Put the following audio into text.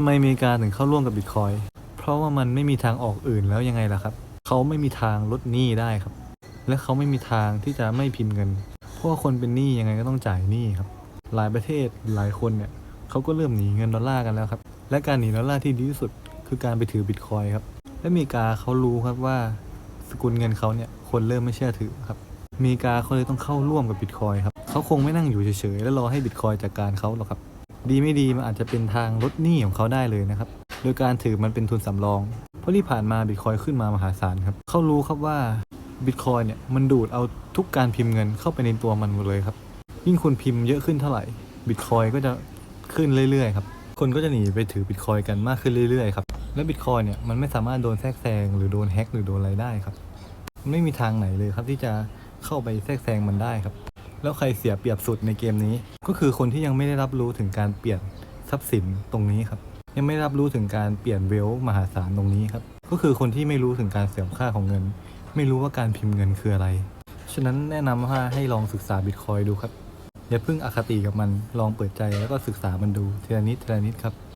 ำไมอเมริกาถึงเข้าร่วมกับบิตคอยเพราะว่ามันไม่มีทางออกอื่นแล้วยังไงล่ะครับ เขาไม่มีทางลดหนี้ได้ครับ และเขาไม่มีทางที่จะไม่พิมพ์เงิน เพราะว่าคนเป็นหนี้ยังไงก็ต้องจ่ายหนี้ครับ หลายประเทศหลายคนเนี่ยเขาก็เริ่มหนีเงินดอลลาร์กันแล้วครับ และการหนีดอลลาร์ที่ดีที่สุดคือการไปถือบิตคอยครับ และอเมริกาเขารู้ครับว่าสกุลเงินเขาเนี่ยคนเริ่มไม่เชื่อถือครับอเมริกาเขาเลยต้องเข้าร่วมกับบิตคอยครับ เขาคงไม่นั่งอยู่เฉยๆ แล้วรอให้บิตคอยจัดการเขาหรอกครับ ดีไม่ดีมันอาจจะเป็นทางลดหนี้ของเขาได้เลยนะครับ โดยการถือมันเป็นทุนสำรอง เพราะที่ผ่านมาบิตคอยขึ้นมามหาศาลครับ เขารู้ครับว่าบิตคอยเนี่ยมันดูดเอาทุกการพิมพ์เงินเข้าไปในตัวมันหมดเลยครับ ยิ่งคุณพิมพ์เยอะขึ้นเท่าไหร่บิตคอยก็จะขึ้นเรื่อยๆครับ คนก็จะหนีไปถือบิตคอยกันมากขึ้นเรื่อยๆครับ และบิตคอยเนี่ยมันไม่สามารถโดนแทรกแซงหรือโดนแฮ็กหรือโดนอะไรได้ครับมันไม่มีทางไหนเลยครับที่จะเข้าไปแทรกแซงมันได้ครับ แล้วใครเสียเปรียบสุดในเกมนี้ ก็คือคนที่ยังไม่ได้รับรู้ถึงการเปลี่ยนทรัพย์สินตรงนี้ครับ ยังไม่รับรู้ถึงการเปลี่ยนเวลมหาศาลตรงนี้ครับ ก็คือคนที่ไม่รู้ถึงการเสื่อมค่าของเงิน ไม่รู้ว่าการพิมพ์เงินคืออะไร ฉะนั้นแนะนำว่าให้ลองศึกษาบิตคอยดูครับ อย่าเพิ่งอคติกับมัน ลองเปิดใจแล้วก็ศึกษามันดูทีละนิดทีละนิดครับ